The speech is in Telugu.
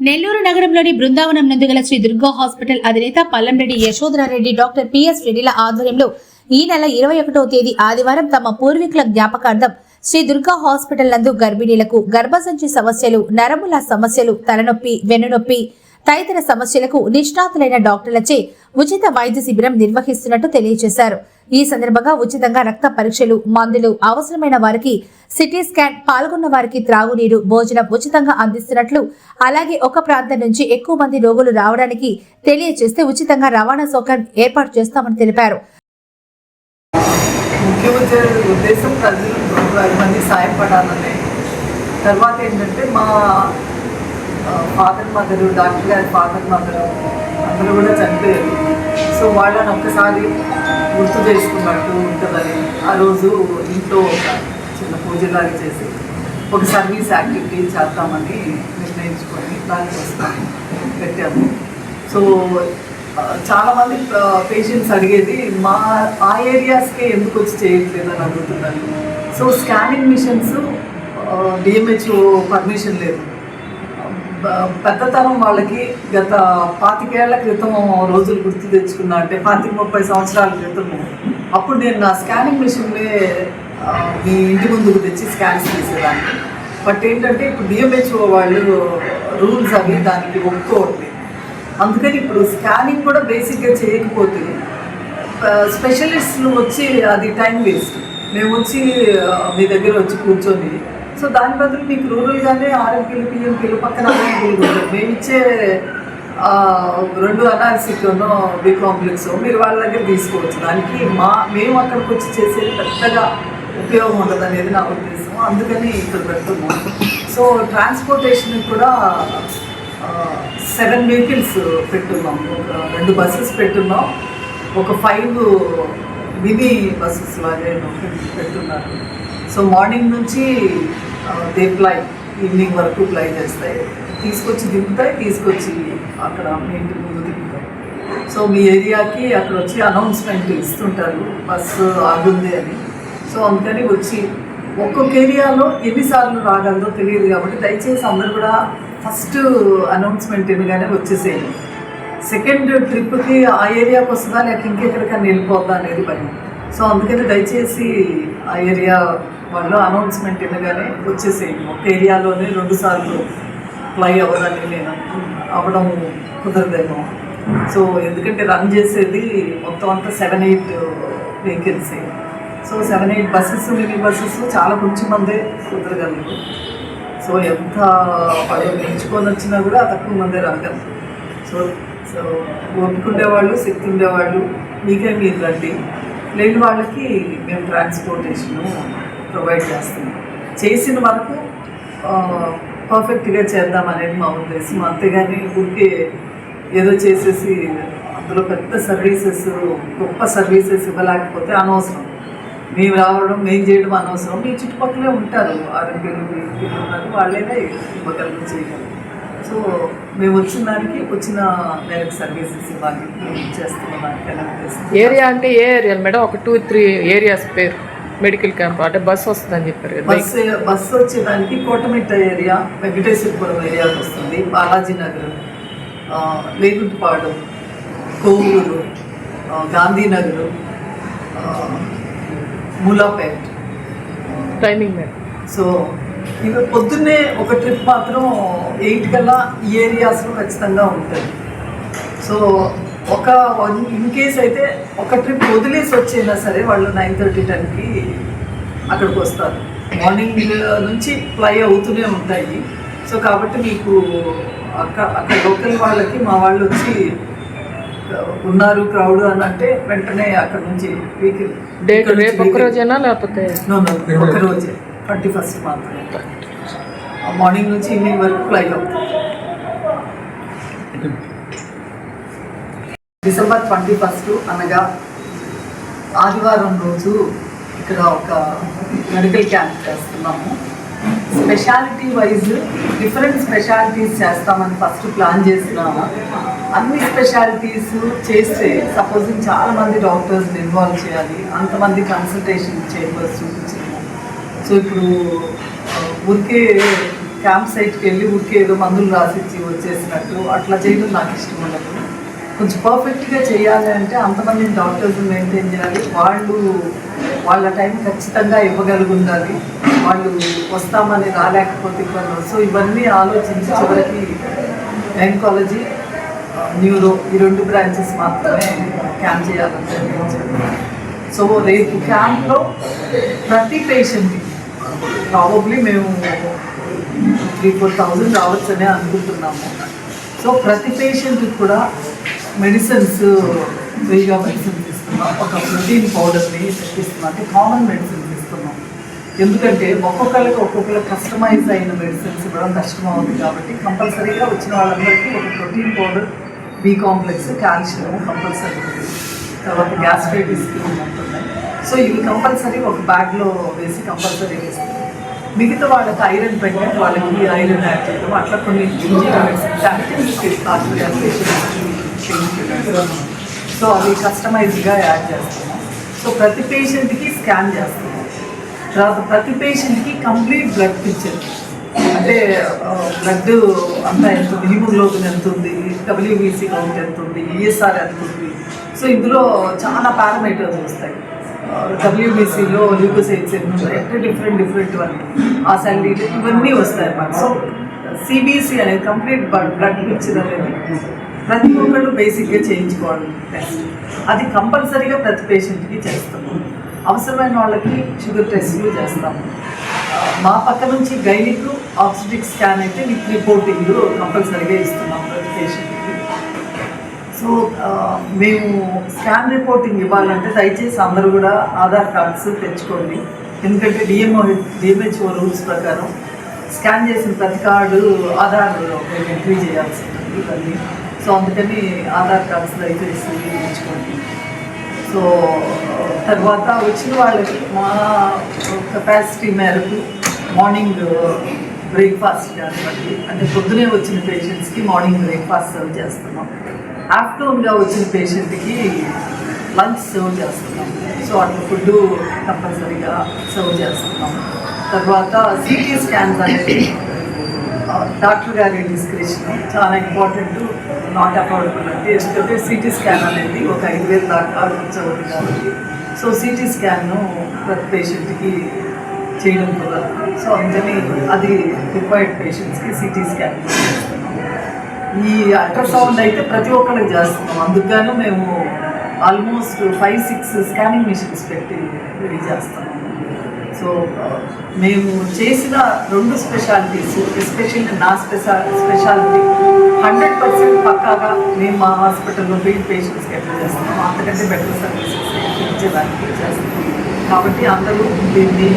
నెల్లూరు నగరంలోని బృందావనం నందు గల శ్రీ దుర్గా హాస్పిటల్ అధినేత పల్లంరెడ్డి యశోధరారెడ్డి డాక్టర్ పిఎస్ రెడ్డిల ఆధ్వర్యంలో ఈ నెల ఇరవై ఒకటో తేదీ ఆదివారం తమ పూర్వీకుల జ్ఞాపకార్థం శ్రీ దుర్గా హాస్పిటల్ నందు గర్భిణీలకు గర్భసంచి సమస్యలు నరముల సమస్యలు తలనొప్పి వెన్నునొప్పి తదితర సమస్యలకు నిష్ణాతులైన డాక్టర్లచే ఉచిత వైద్య శిబిరం నిర్వహిస్తున్నట్టు తెలియజేశారు. ఈ సందర్భంగా ఉచితంగా రక్త పరీక్షలు మందులు అవసరమైన వారికి సిటీ స్కాన్ పాల్గొన్న వారికి త్రాగునీరు భోజనం ఉచితంగా అందిస్తున్నట్లు అలాగే ఒక ప్రాంతం నుంచి ఎక్కువ మంది రోగులు రావడానికి తెలియజేస్తే ఉచితంగా రవాణా సౌకర్యం ఏర్పాటు చేస్తామని తెలిపారు. ఉద్దేశం ప్రజలు సాయపడాలనే తర్వాత ఏంటంటే మా ఫాదర్ మదరు డాక్టర్ గారి ఫాదర్ మదరు అందరూ కూడా చనిపోయారు. సో వాళ్ళని ఒక్కసారి గుర్తు చేసుకున్నట్టు ఉంటుందని ఆ రోజు ఇంట్లో ఒక చిన్న పూజలాగా చేసి ఒక సర్వీస్ యాక్టివిటీ చేద్దామని నిర్ణయించుకొని దానికోసం పెట్టాము. సో చాలామంది పేషెంట్స్ అడిగేది మా ఆ ఏరియాస్కే ఎందుకు వచ్చి చేయట్లేదు? అని అడుగుతున్నారు. So scanning machines DMHO permission లేదు. పెద్దతనం వాళ్ళకి గత పాతికేళ్ళ క్రితం రోజులు గుర్తు తెచ్చుకున్నా అంటే పాతిక ముప్పై సంవత్సరాల క్రితము అప్పుడు నేను నా స్కానింగ్ మిషన్లే మీ ఇంటి ముందుకు తెచ్చి స్కాన్స్ చేసేదాన్ని. బట్ ఏంటంటే ఇప్పుడు డిఎంహెచ్ఓ వాళ్ళు రూల్స్ అవి దానికి ఒప్పుకోవట్లేదు అందుకని ఇప్పుడు స్కానింగ్ కూడా బేసిక్గా చేయకపోతే స్పెషలిస్టులు వచ్చి అది టైం వేస్ట్. మేము వచ్చి మీ దగ్గర వచ్చి కూర్చొని సో దాని బదులు మీకు రూరల్గానే ఆర్ఎంపీలు పిఎంపీలు పక్కన మేము ఇచ్చే రెండు అనాలిసిక్ను బి కాంప్లెక్స్ మీరు వాళ్ళ దగ్గర తీసుకోవచ్చు. దానికి మా మేము అక్కడికి వచ్చి చేసేది పెద్దగా ఉపయోగం ఉండదు అనేది నా ఉద్దేశం. అందుకని ఇక్కడ పెడుతున్నాం. సో ట్రాన్స్పోర్టేషన్ కూడా సెవెన్ వెహికల్స్ పెట్టున్నాం. ఒక రెండు బస్సెస్ పెట్టున్నాం. ఒక ఫైవ్ మినీ బస్సెస్ లాగే పెట్టున్నారు. సో మార్నింగ్ నుంచి దే ప్లై ఈవినింగ్ వరకు ప్లై చేస్తాయి. తీసుకొచ్చి దింపుతాయి తీసుకొచ్చి అక్కడ మీ ఇంటి ముందు దింపుతాయి. సో మీ ఏరియాకి అక్కడ వచ్చి అనౌన్స్మెంట్ ఇస్తుంటారు బస్సు ఆగుంది అని. సో అందుకని వచ్చి ఒక్కొక్క ఏరియాలో ఎన్నిసార్లు రాగలదో తెలియదు కాబట్టి దయచేసి అందరు కూడా ఫస్ట్ అనౌన్స్మెంట్ వినగానే వచ్చేసేయండి. సెకండ్ ట్రిప్కి ఆ ఏరియాకి వస్తుందా లేక ఇంకెక్కడికైనా వెళ్ళిపోద్దా అనేది భయం. సో అందుకని దయచేసి ఆ ఏరియా వాళ్ళు అనౌన్స్మెంట్ వినగానే వచ్చేసేయండి ఒక ఏరియాలోనే రెండు సార్లు ఫ్లై అవ్వదని నేను అవ్వడం కుదరదేమో. సో ఎందుకంటే రన్ చేసేది మొత్తం అంతా seven eight vehicles so seven eight buses mini buses చాలా కొంచెం మందే కుదరగలరు సో ఎంత వాళ్ళు నేర్చుకొని వచ్చినా కూడా తక్కువ మందే రాగలరు సో సో ఓపిక ఉండేవాళ్ళు శక్తి ఉండేవాళ్ళు మీకే మీరు రండి. లేని వాళ్ళకి మేము ట్రాన్స్పోర్టేషన్ ప్రొవైడ్ చేస్తున్నాం. చేసిన వరకు పర్ఫెక్ట్గా చేద్దాం అనేది మా ఉద్దేశం. అంతేగాని ఊరికే ఏదో చేసేసి అందులో పెద్ద సర్వీసెస్ గొప్ప సర్వీసెస్ ఇవ్వలేకపోతే అనవసరం. మేము రావడం మేము చేయడం అనవసరం. మీ చుట్టుపక్కలే ఉంటారు. ఆరోగ్యం ఉన్నారు వాళ్ళేనే ఇవ్వగలరు చేయగలరు సో మేము వచ్చిన దానికి వచ్చిన మేరకు సర్వీసెస్ ఇవ్వాలి. చేస్తున్న ఏరియా అంటే ఏ ఏరియా? మేడం ఒక టూ త్రీ ఏరియాస్ పేరు. మెడికల్ క్యాంప్ అంటే బస్ వస్తుందని చెప్పారు బస్ బస్ వచ్చేదానికి కోటమిట్ట ఏరియా వెంకటేశ్వరపురం ఏరియాకి వస్తుంది. బాలాజీ నగర్ ఆ, Leguntipadu Kovur Gandhinagar Mulapet. Timing madam so ఇవి పొద్దున్నే ఒక ట్రిప్ మాత్రం ఎయిట్ కల్లా ఈ ఏరియాస్లో ఖచ్చితంగా ఉంటుంది. సో ఒక ఇన్ కేస్ అయితే ఒక ట్రిప్ వదిలేసి వచ్చైనా సరే వాళ్ళు నైన్ థర్టీ టెన్కి అక్కడికి వస్తారు. మార్నింగ్ నుంచి ఫ్లై అవుతూనే ఉంటాయి. సో కాబట్టి మీకు అక్కడ అక్కడ లోకల్ వాళ్ళకి మా వాళ్ళు వచ్చి ఉన్నారు క్రౌడ్ అని అంటే వెంటనే అక్కడ నుంచి డేట్ రేపు ఒక్క రోజేనా లేకపోతే నో నో ఒక రోజే. ట్వంటీ ఫస్ట్ మాత్రమే మార్నింగ్ నుంచి ఈవినింగ్ వరకు ఫ్లైట్ అవుతుంది డిసెంబర్ ట్వంటీ ఫస్ట్ అనగా ఆదివారం రోజు ఇక్కడ ఒక మెడికల్ క్యాంప్ చేస్తున్నాము. స్పెషాలిటీ వైజ్ డిఫరెంట్ స్పెషాలిటీస్ చేస్తామని ఫస్ట్ ప్లాన్ చేస్తున్నాము అన్ని స్పెషాలిటీస్ చేస్తే సపోజింగ్ చాలా మంది డాక్టర్స్ ఇన్వాల్వ్ చేయాలి. అంతమంది కన్సల్టేషన్ చేంబర్స్ చూపించి సో ఇప్పుడు ఊరికే క్యాంప్ సైట్కి వెళ్ళి ఊరికే ఏదో మందులు రాసిచ్చి వచ్చేసినట్టు అట్లా చేయడం నాకు ఇష్టం ఉండదు. కొంచెం పర్ఫెక్ట్గా చేయాలి అంటే అంతమంది డాక్టర్స్ మెయింటైన్ చేయాలి. వాళ్ళు వాళ్ళ టైం ఖచ్చితంగా ఇవ్వగలిగి ఉండాలి వాళ్ళు వస్తామని రాలేకపోతే ఇబ్బంది సో ఇవన్నీ ఆలోచించి చివరికి గైనకాలజీ న్యూరో ఈ రెండు బ్రాంచెస్ మాత్రమే క్యాంప్ చేయాలని సో రేపు క్యాంప్లో ప్రతి పేషెంట్కి ప్రాబబ్లీ మేము త్రీ ఫోర్ థౌజండ్ రావచ్చని అనుకుంటున్నాము. సో ప్రతి పేషెంట్కి కూడా మెడిసిన్స్ ఫ్రీగా మెడిసిన్స్ ఇస్తున్నాం ఒక ప్రోటీన్ పౌడర్ని ఇస్తున్నాం అంటే కామన్ మెడిసిన్స్ ఇస్తున్నాం ఎందుకంటే ఒక్కొక్కరికి ఒక్కొక్కరు కస్టమైజ్ అయిన మెడిసిన్స్ ఇవ్వడం కష్టం అవుతుంది కాబట్టి కంపల్సరీగా వచ్చిన వాళ్ళందరికీ ఒక protein powder B complex calcium compulsory తర్వాత గ్యాస్ట్రైటిస్ ఉంటున్నాయి సో ఇవి కంపల్సరీ ఒక బ్యాగ్లో వేసి కంపల్సరీ వేస్తాం మిగతా వాళ్ళకి ఐరన్ పెట్టడం వాళ్ళకి ఐరన్ యాడ్ చేయడం అట్లా కొన్ని సో అవి కస్టమైజ్గా యాడ్ చేస్తాము సో ప్రతి పేషెంట్కి స్కాన్ చేస్తాము తర్వాత ప్రతి పేషెంట్కి కంప్లీట్ బ్లడ్ పిక్చర్. అంటే బ్లడ్ అంతా ఎంత హీమోగ్లోబిన్ ఎంత ఉంది? డబ్ల్యూబీసీ కౌంట్ ఎంత ఉంది? ఈఎస్ఆర్ ఎంత ఉంది? సో ఇందులో చాలా పారామీటర్స్ వస్తాయి. డబ్ల్యూబీసీలో ల్యూకోసైట్స్ ఎన్ని డిఫరెంట్ డిఫరెంట్ ఆ శాలరీలు ఇవన్నీ వస్తాయి అన్నమాట. సో సిబిసి అనేది కంప్లీట్ బ్లడ్ పిక్చర్ అనేది ప్రతి ఒక్కళ్ళు బేసిక్గా చేయించుకోవాలి టెస్ట్ అది కంపల్సరీగా ప్రతి పేషెంట్కి చేస్తాము అవసరమైన వాళ్ళకి షుగర్ టెస్ట్లు చేస్తాము మా పక్క నుంచి గైనిక్ ఆక్సిడిక్ స్కాన్ అయితే విత్ రిపోర్టింగ్ కంపల్సరీగా ఇస్తున్నాం ప్రతి పేషెంట్ సో మేము స్కాన్ రిపోర్టింగ్ ఇవ్వాలంటే దయచేసి అందరూ కూడా ఆధార్ కార్డ్స్ తెచ్చుకోండి. ఎందుకంటే డిఎంఓ డిఎంహెచ్ఓ రూల్స్ ప్రకారం స్కాన్ చేసిన ప్రతి కార్డు ఆధార్ ఎంట్రీ చేయాల్సి ఉంటుంది ఇవన్నీ. సో అందుకని ఆధార్ కార్డ్స్ దయచేసి తెచ్చుకోండి. సో తర్వాత వచ్చిన వాళ్ళకి మా కెపాసిటీ మేరకు మార్నింగ్ బ్రేక్ఫాస్ట్ కానివ్వండి అంటే పొద్దునే వచ్చిన పేషెంట్స్కి మార్నింగ్ బ్రేక్ఫాస్ట్ సర్వ్ చేస్తున్నాం. ఆఫ్టర్నూన్గా వచ్చిన పేషెంట్కి లంచ్ సర్వ్ చేస్తున్నాం. సో అట్లా ఫుడ్ కంపల్సరీగా సర్వ్ చేస్తున్నాం. తర్వాత సిటీ స్కాన్స్ అనేది డాక్టర్ గారి డిస్క్రిప్షన్ చాలా ఇంపార్టెంట్ నాట్ అఫోర్డబుల్ అంటే ఎందుకంటే సిటీ స్కాన్ అనేది ఒక ఐదు వేలు దాకా ఖర్చవుతుంది కాబట్టి సో సిటీ స్కాన్ను ప్రతి పేషెంట్కి చేయడం కుదరదు సో అందుకని అది రిక్వైర్డ్ పేషెంట్స్కి సిటీ స్కాన్ ఈ అల్ట్రాసౌండ్ అయితే ప్రతి ఒక్కరికి చేస్తున్నాం. అందుకని మేము almost five six scanning machines పెట్టి రెడీ చేస్తున్నాం. సో మేము చేసిన రెండు స్పెషాలిటీస్ ఎస్పెషల్లీ నా స్పెషా స్పెషాలిటీ హండ్రెడ్ పర్సెంట్ పక్కాగా మేము మా హాస్పిటల్లో ఫీల్డ్ పేషెంట్స్కి ఎట్లా చేస్తున్నాం. అంతకంటే బెటర్ సర్వీసెస్ ఇచ్చేదానికి చేస్తున్నాం. కాబట్టి అందరూ దీన్ని